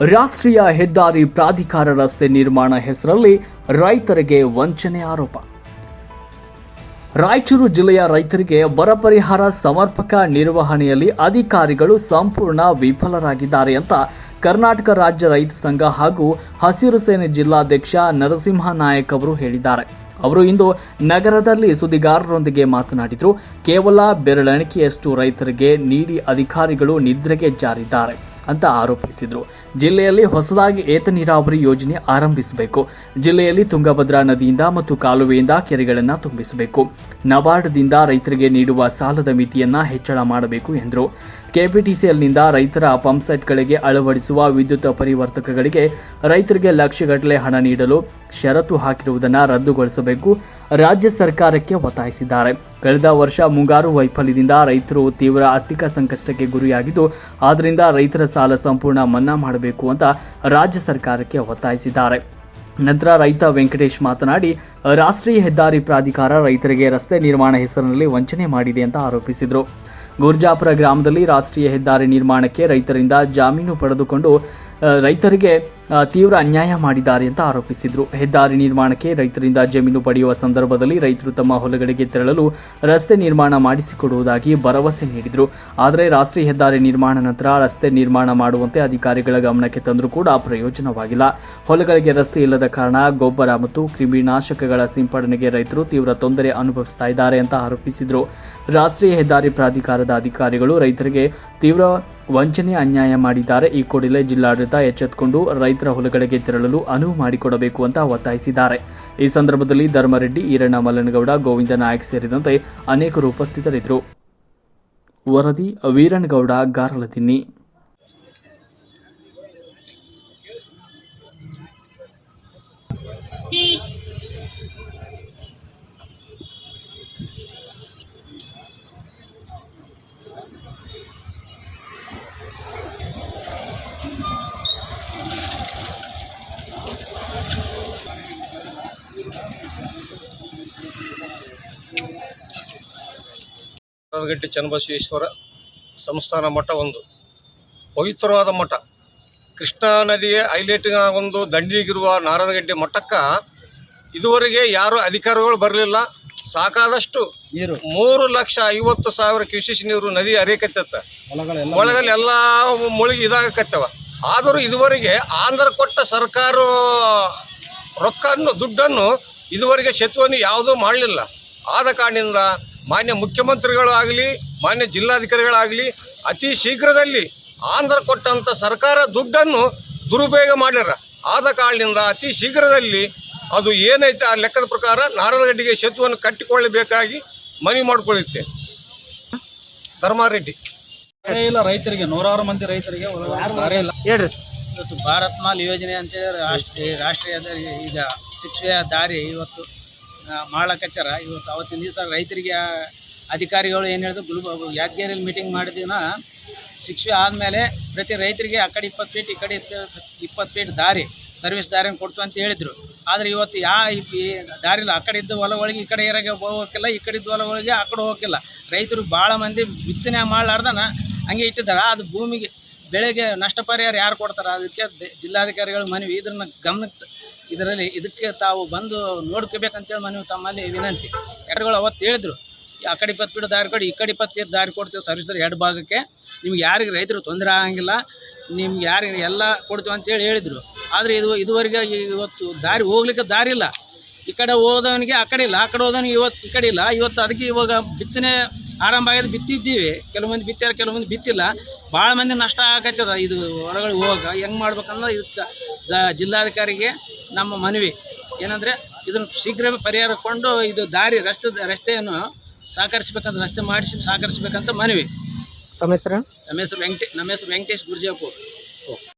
ರಾಷ್ಟ್ರೀಯ ಹೆದ್ದಾರಿ ಪ್ರಾಧಿಕಾರ ರಸ್ತೆ ನಿರ್ಮಾಣ ಹೆಸರಲ್ಲಿ ರೈತರಿಗೆ ವಂಚನೆ ಆರೋಪ. ರಾಯಚೂರು ಜಿಲ್ಲೆಯ ರೈತರಿಗೆ ಬರ ಪರಿಹಾರ ಸಮರ್ಪಕ ನಿರ್ವಹಣೆಯಲ್ಲಿ ಅಧಿಕಾರಿಗಳು ಸಂಪೂರ್ಣ ವಿಫಲರಾಗಿದ್ದಾರೆ ಅಂತ ಕರ್ನಾಟಕ ರಾಜ್ಯ ರೈತ ಸಂಘ ಹಾಗೂ ಹಸಿರು ಸೇನೆ ಜಿಲ್ಲಾಧ್ಯಕ್ಷ ನರಸಿಂಹ ನಾಯಕ್ ಅವರು ಹೇಳಿದ್ದಾರೆ. ಅವರು ಇಂದು ನಗರದಲ್ಲಿ ಸುದ್ದಿಗಾರರೊಂದಿಗೆ ಮಾತನಾಡಿದರು. ಕೇವಲ ಬೆರಳೆಣಿಕೆಯಷ್ಟು ರೈತರಿಗೆ ನೀಡಿ ಅಧಿಕಾರಿಗಳು ನಿದ್ರೆಗೆ ಜಾರಿದ್ದಾರೆ. ಅಂತ ಆರೋಪಿಸಿದರು. ಜಿಲ್ಲೆಯಲ್ಲಿ ಹೊಸದಾಗಿ ಏತ ನೀರಾವರಿ ಯೋಜನೆ ಆರಂಭಿಸಬೇಕು. ಜಿಲ್ಲೆಯಲ್ಲಿ ತುಂಗಭದ್ರಾ ನದಿಯಿಂದ ಮತ್ತು ಕಾಲುವೆಯಿಂದ ಕೆರೆಗಳನ್ನು ತುಂಬಿಸಬೇಕು. ನಬಾರ್ಡ್ದಿಂದ ರೈತರಿಗೆ ನೀಡುವ ಸಾಲದ ಮಿತಿಯನ್ನ ಹೆಚ್ಚಳ ಮಾಡಬೇಕು ಎಂದರು. ಕೆಪಿಟಿಸಿಎಲ್ನಿಂದ ರೈತರ ಪಂಪ್ಸೆಟ್ಗಳಿಗೆ ಅಳವಡಿಸುವ ವಿದ್ಯುತ್ ಪರಿವರ್ತಕಗಳಿಗೆ ರೈತರಿಗೆ ಲಕ್ಷಗಟ್ಟಲೆ ಹಣ ನೀಡಲು ಷರತ್ತು ಹಾಕಿರುವುದನ್ನು ರದ್ದುಗೊಳಿಸಬೇಕು. ರಾಜ್ಯ ಸರ್ಕಾರಕ್ಕೆ ಒತ್ತಾಯಿಸಿದ್ದಾರೆ. ಕಳೆದ ವರ್ಷ ಮುಂಗಾರು ವೈಫಲ್ಯದಿಂದ ರೈತರು ತೀವ್ರ ಆರ್ಥಿಕ ಸಂಕಷ್ಟಕ್ಕೆ ಗುರಿಯಾಗಿದ್ದು ಆದ್ದರಿಂದ ರೈತರ ಸಾಲ ಸಂಪೂರ್ಣ ಮನ್ನಾ ಮಾಡಬೇಕು ಅಂತ ರಾಜ್ಯ ಸರ್ಕಾರಕ್ಕೆ ಒತ್ತಾಯಿಸಿದ್ದಾರೆ. ನಂತರ ರೈತ ವೆಂಕಟೇಶ್ ಮಾತನಾಡಿ, ರಾಷ್ಟ್ರೀಯ ಹೆದ್ದಾರಿ ಪ್ರಾಧಿಕಾರ ರೈತರಿಗೆ ರಸ್ತೆ ನಿರ್ಮಾಣ ಹೆಸರಿನಲ್ಲಿ ವಂಚನೆ ಮಾಡಿದೆ ಅಂತ ಆರೋಪಿಸಿದರು. ಗುರ್ಜಾಪುರ ಗ್ರಾಮದಲ್ಲಿ ರಾಷ್ಟ್ರೀಯ ಹೆದ್ದಾರಿ ನಿರ್ಮಾಣಕ್ಕೆ ರೈತರಿಂದ ಜಾಮೀನು ಪಡೆದುಕೊಂಡು ರೈತರಿಗೆ ತೀವ್ರ ಅನ್ಯಾಯ ಮಾಡಿದ್ದಾರೆ ಅಂತ ಆರೋಪಿಸಿದರು. ಹೆದ್ದಾರಿ ನಿರ್ಮಾಣಕ್ಕೆ ರೈತರಿಂದ ಜಮೀನು ಪಡೆಯುವ ಸಂದರ್ಭದಲ್ಲಿ ರೈತರು ತಮ್ಮ ಹೊಲಗಳಿಗೆ ತೆರಳಲು ರಸ್ತೆ ನಿರ್ಮಾಣ ಮಾಡಿಸಿಕೊಡುವುದಾಗಿ ಭರವಸೆ ನೀಡಿದರು. ಆದರೆ ರಾಷ್ಟ್ರೀಯ ಹೆದ್ದಾರಿ ನಿರ್ಮಾಣ ನಂತರ ರಸ್ತೆ ನಿರ್ಮಾಣ ಮಾಡುವಂತೆ ಅಧಿಕಾರಿಗಳ ಗಮನಕ್ಕೆ ತಂದರೂ ಕೂಡ ಪ್ರಯೋಜನವಾಗಿಲ್ಲ. ಹೊಲಗಳಿಗೆ ರಸ್ತೆ ಇಲ್ಲದ ಕಾರಣ ಗೊಬ್ಬರ ಮತ್ತು ಕ್ರಿಮಿನಾಶಕಗಳ ಸಿಂಪಡಣೆಗೆ ರೈತರು ತೀವ್ರ ತೊಂದರೆ ಅನುಭವಿಸ್ತಾ ಇದ್ದಾರೆ ಅಂತ ಆರೋಪಿಸಿದರು. ರಾಷ್ಟ್ರೀಯ ಹೆದ್ದಾರಿ ಪ್ರಾಧಿಕಾರದ ಅಧಿಕಾರಿಗಳು ರೈತರಿಗೆ ತೀವ್ರ ವಂಚನೆ ಅನ್ಯಾಯ ಮಾಡಿದ್ದಾರೆ. ಈ ಕೂಡಲೇ ಜಿಲ್ಲಾಡಳಿತ ಎಚ್ಚೆತ್ತುಕೊಂಡು ರೈತರ ಹೊಲಗಳಿಗೆ ತೆರಳಲು ಅನುವು ಮಾಡಿಕೊಡಬೇಕು ಅಂತ ಒತ್ತಾಯಿಸಿದ್ದಾರೆ. ಈ ಸಂದರ್ಭದಲ್ಲಿ ಧರ್ಮರೆಡ್ಡಿ, ಈರಣ್ಣ ಮಲ್ಲನಗೌಡ, ಗೋವಿಂದ ನಾಯಕ್ ಸೇರಿದಂತೆ ಅನೇಕರು ಉಪಸ್ಥಿತರಿದ್ದರು. ವರದಿ, ವೀರಣ್ಣಗೌಡ ಗಾರಲದಿನ್ನಿ ನಾರದಗಡ್ಡೆ ಚನ್ನಬಸವೇಶ್ವರ ಸಂಸ್ಥಾನ ಮಠ ಒಂದು. ಪವಿತ್ರವಾದ ಮಠ. ಕೃಷ್ಣಾ ನದಿಯ ಹೈಲೈಟಿನ ಒಂದು ದಂಡಿಗಿರುವ ನಾರದಗಡ್ಡೆ ಮಠಕ್ಕೆ ಇದುವರೆಗೆ ಯಾರು ಅಧಿಕಾರಿಗಳು ಬರಲಿಲ್ಲ. ಸಾಕಾದಷ್ಟು ಮೂರು ಲಕ್ಷ ಐವತ್ತು ಸಾವಿರ ಕ್ಯೂಸಿಸ್ ನೀರು ನದಿ ಹೊಲಗಳೆಲ್ಲ ಒಳಗಲ್ಲಿ ಎಲ್ಲ ಮುಳುಗಿ ಇದಾಗಕತ್ತವ. ಆದರೂ ಇದುವರೆಗೆ ಆಂಧ್ರ ಕೊಟ್ಟ ಸರ್ಕಾರ ರೊಕ್ಕನ್ನು ದುಡ್ಡನ್ನು ಇದುವರೆಗೆ ಸೆತುವನ್ನು ಯಾವುದೂ ಮಾಡಲಿಲ್ಲ. ಆದ ಕಾರಣದಿಂದ ಮಾನ್ಯ ಮುಖ್ಯಮಂತ್ರಿಗಳು ಆಗಲಿ ಮಾನ್ಯ ಜಿಲ್ಲಾಧಿಕಾರಿಗಳಾಗಲಿ ಅತಿ ಶೀಘ್ರದಲ್ಲಿ ಆಂಧ್ರ ಕೊಟ್ಟಂಥ ಸರ್ಕಾರ ದುಡ್ಡನ್ನು ದುರುಪಯೋಗ ಮಾಡ್ಯಾರ. ಆದ ಕಾರಣದಿಂದ ಅತಿ ಶೀಘ್ರದಲ್ಲಿ ಅದು ಏನೈತೆ ಆ ಲೆಕ್ಕದ ಪ್ರಕಾರ ನಾರದಗಡ್ಡಿಗೆ ಸೇತುವನ್ನು ಕಟ್ಟಿಕೊಳ್ಳಬೇಕಾಗಿ ಮನವಿ ಮಾಡಿಕೊಳ್ಳುತ್ತೆ ಧರ್ಮಾರೆಡ್ಡಿ. ಇಲ್ಲ ರೈತರಿಗೆ ನೂರಾರು ಮಂದಿ ರೈತರಿಗೆ ಇಲ್ಲ. ಹೇಳ್ರಿ ಇವತ್ತು ಭಾರತ್ ಮಾಲ್ ಯೋಜನೆ ಅಂತೇಳಿ ರಾಷ್ಟ್ರೀಯ ರಾಷ್ಟ್ರೀಯ ಈಗ ಶಿಕ್ಷೆಯ ದಾರಿ ಇವತ್ತು ಆ, ಮಾಡ್ಲಕತ್ತಾರ ಇವತ್ತು ಅವತ್ತಿನ ದಿವಸ ರೈತರಿಗೆ ಅಧಿಕಾರಿಗಳು ಏನು ಹೇಳಿದ್ರು ಗುಲ್ಬ ಯಾದಗಿರಿಯಲ್ಲಿ ಮೀಟಿಂಗ್ ಮಾಡಿದಿನ ಶಿಕ್ಷೆ ಆದಮೇಲೆ ಪ್ರತಿ ರೈತರಿಗೆ ಆ ಕಡೆ ಇಪ್ಪತ್ತು ಫೀಟ್ ಈ ಕಡೆ ಇಪ್ಪತ್ತು ಫೀಟ್ ದಾರಿ ಸರ್ವಿಸ್ ದಾರಿನ ಕೊಡ್ತು ಅಂತ ಹೇಳಿದರು. ಆದರೆ ಇವತ್ತು ಯಾ ಈ- ಈ ದಾರಿ ಇಲ್ಲ ಆ ಕಡೆ ಇದ್ದ ಹೊಲಗಳಿಗೆ ಈ ಕಡೆ ಏರಾಗೆ ಹೋಗೋಕ್ಕಿಲ್ಲ ಈ ಕಡೆ ಇದ್ದ ಒಳಗೆ ಆ ಕಡೆ ಹೋಗೋಕ್ಕಿಲ್ಲ. ರೈತರು ಭಾಳ ಮಂದಿ ಬಿತ್ತನೆ ಮಾಡಲಾರ್ದನ ಹಂಗೆ ಇಟ್ಟಿದ್ದಾರೆ. ಅದು ಭೂಮಿಗೆ ಬೆಳೆಗೆ ನಷ್ಟ ಪರಿಹಾರ ಯಾರು ಕೊಡ್ತಾರೆ? ಅದಕ್ಕೆ ಜಿಲ್ಲಾಧಿಕಾರಿಗಳು ಮನವಿ. ಇದನ್ನ ಗಮನಕ್ಕೆ ಇದರಲ್ಲಿ ಇದಕ್ಕೆ ತಾವು ಬಂದು ನೋಡ್ಕೋಬೇಕಂತೇಳಿ ಮನವಿ ತಮ್ಮಲ್ಲಿ ವಿನಂತಿ. ಎಡಗಳು ಅವತ್ತು ಹೇಳಿದ್ರು ಆ ಕಡೆ ಇಪ್ಪತ್ತು ಫೀಟ್ ದಾರಿ ಕೊಡಿ, ಈ ಕಡೆ ಇಪ್ಪತ್ತು ಫೀಟ್ ದಾರಿ ಕೊಡ್ತೀವಿ ಸರ್ವಿಸರ್ ಎರಡು ಭಾಗಕ್ಕೆ. ನಿಮ್ಗೆ ಯಾರಿಗೆ ರೈತರು ತೊಂದರೆ ಆಗಂಗಿಲ್ಲ, ನಿಮ್ಗೆ ಯಾರಿಗೆ ಎಲ್ಲ ಕೊಡ್ತೀವಿ ಅಂತೇಳಿ ಹೇಳಿದರು. ಆದರೆ ಇದು, ಇದುವರೆಗೆ ಇವತ್ತು ದಾರಿ ಹೋಗ್ಲಿಕ್ಕೆ ದಾರಿ ಇಲ್ಲ. ಈ ಕಡೆ ಹೋದವನಿಗೆ ಆ ಕಡೆ ಇಲ್ಲ, ಆ ಕಡೆ ಹೋದವನಿಗೆ ಇವತ್ತು ಈ ಕಡೆ ಇಲ್ಲ. ಇವತ್ತು ಅದಕ್ಕೆ ಇವಾಗ ಬಿತ್ತನೆ ಆರಂಭ ಆಗೋದು, ಬಿತ್ತಿದ್ದೀವಿ. ಕೆಲವು ಮಂದಿ ಕೆಲವೊಂದು ಕೆಲವು ಮಂದಿ ಬಿತ್ತಿಲ್ಲ. ಭಾಳ ಮಂದಿ ನಷ್ಟ ಆಗತ್ತದ ಇದು ಹೊರಗಡೆ ಹೋಗ. ಹೆಂಗೆ ಮಾಡ್ಬೇಕಂದ್ರೆ ಇದಕ್ಕೆ ಜಿಲ್ಲಾಧಿಕಾರಿಗೆ ನಮ್ಮ ಮನವಿ. ಏನಂದರೆ ಇದನ್ನು ಶೀಘ್ರವೇ ಪರಿಹಾರ ಕೊಂಡು ಇದು ದಾರಿ ರಸ್ತೆ ರಸ್ತೆಯನ್ನು ಸಹಕರಿಸಬೇಕಂತ ರಸ್ತೆ ಮಾಡಿಸಿ ಸಹಕರಿಸಬೇಕಂತ ಮನವಿ. ತಮ್ಮ ಹೆಸರು? ನಮ್ಮ ಹೆಸರು ವೆಂಕಟೇ ನಮ್ಮ ಹೆಸರು ವೆಂಕಟೇಶ್ ಗುರ್ಜಾಪುರ್.